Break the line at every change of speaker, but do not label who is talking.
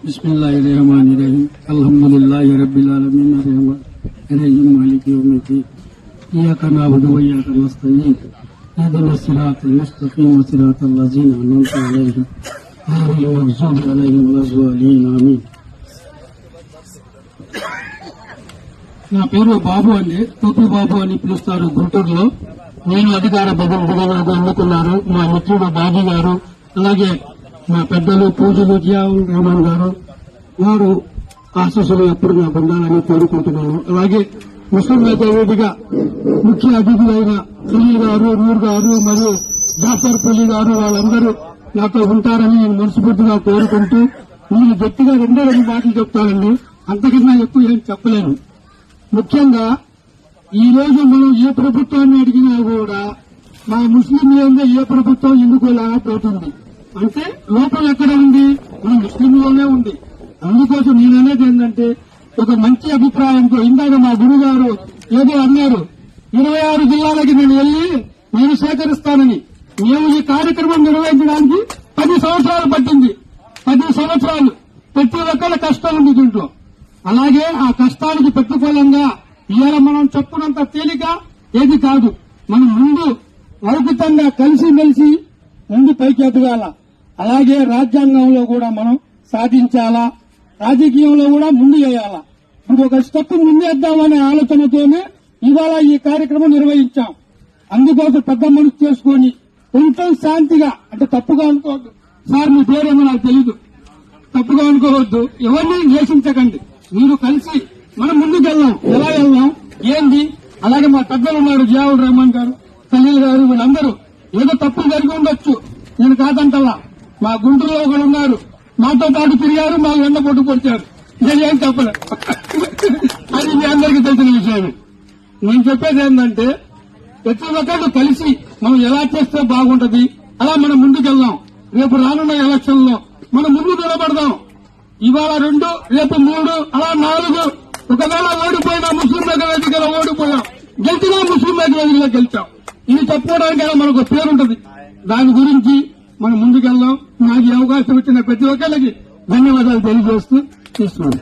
بسم الله الرحمن الرحيم الحمد لله رب العالمين الرحمن الرحيم مالك يوم الدين إياك نعبد وإياك نستعين اهدنا الصراط المستقيم صراط الذين أنعمت عليهم غير المغضوب عليهم ولا الضالين آمين నా పేరు బాబు అండి తూపు బాబు అని పిలుస్తారు గుంటూరులో నేను అధికార బదులుగా అందుకున్నారు మా మిత్రుడు బాజీ గారు అలాగే మా పెద్దలు పూజలు జియావుల్ రహమాన్ గారు వారు ఆశీస్సులు ఎప్పుడు నాకు ఉండాలని కోరుకుంటున్నాను. అలాగే ముస్లిం వేదికగా ముఖ్య అతిథులైన సునీల్ గారు నూర్ గారు మరియు జాఫర్ పల్లి గారు వాళ్ళందరూ నాతో ఉంటారని నేను మనస్ఫూర్తిగా కోరుకుంటూ నేను గట్టిగా రెండే రెండు మాటలు చెప్తానండి. అంతకన్నా ఎక్కువ ఏం చెప్పలేను. ముఖ్యంగా ఈ రోజు మనం ఏ ప్రభుత్వాన్ని అడిగినా కూడా మా ముస్లింలంగా ఏ ప్రభుత్వం ఎన్నుకోలేకపోతుంది అంటే లోపల ఎక్కడ ఉంది? మన ముస్లింలోనే ఉంది. అందుకోసం నేను అనేది ఏంటంటే ఒక మంచి అభిప్రాయంతో ఇందాక మా గురుగారు ఏదో అన్నారు. ఇరవై ఆరు జిల్లాలకి నేను వెళ్ళి నేను సేకరిస్తానని. మేము ఈ కార్యక్రమం నిర్వహించడానికి పది సంవత్సరాలు పట్టింది. పది సంవత్సరాలు. ప్రతి ఒక్కళ్ళ కష్టం ఉంది దీంట్లో అలాగే ఆ కష్టానికి ప్రతిఫలంగా ఇవాళ మనం చెప్పునంత తేలిక ఏది కాదు. మనం ముందు లౌకికంగా కలిసిమెలిసి ముందు పైకి ఎదగాల. అలాగే రాజ్యాంగంలో కూడా మనం సాధించాలా? రాజకీయంలో కూడా ముందు వేయాలా? ఇంకొక స్టెప్ ముందేద్దామనే ఆలోచనతోనే ఇవాళ ఈ కార్యక్రమం నిర్వహించాం. అందుకోసం పెద్ద మనసు చేసుకొని కొంచెం శాంతిగా అంటే తప్పుగా అనుకోవద్దు. సార్ మీ పేరేమో నాకు తెలీదు. తప్పుగా అనుకోవద్దు. ఎవరిని ద్వేషించకండి. మీరు కలిసి మనం ముందుకు వెళ్దాం ఎలా వెళ్దాం? ఏంది? అలాగే మా పెద్దలు ఉన్నారు జియావుల్ రహమాన్ గారు ఖలీల్ గారు వీళ్ళందరూ. ఏదో తప్పు జరిగి ఉండొచ్చు. నేను కాదంటలా. మా గుంటూరులో ఒకరు ఉన్నారు మాతో పాటు తిరిగారు మా ఎండ పొట్టు పొడిచారు నేనేం చెప్పలే. అది మీ అందరికీ తెలిసిన విషయమే. నేను చెప్పేది ఏంటంటే ప్రతి ఒక్కరు కలిసి మనం ఎలా చేస్తే బాగుంటది అలా మనం ముందుకెళ్దాం. రేపు రానున్న ఎలక్షన్లో మనం ముందు నిలబడదాం. ఇవాళ రెండు రేపు మూడు అలా నాలుగు. ఒకవేళ ఓడిపోయినా ముస్లిం దగ్గర వేదికలో ఓడిపోయాం. గెలిచినా ముస్లిం దగ్గర వేదికలో గెలిచాం. ఇది చెప్పుకోవడానికి మనకు పేరుంటది. దాని గురించి మనం ముందుకెళ్దాం. నాకు ఈ అవకాశం ఇచ్చిన ప్రతి ఒక్కరికి ధన్యవాదాలు తెలియజేస్తూ తీసుకున్నాను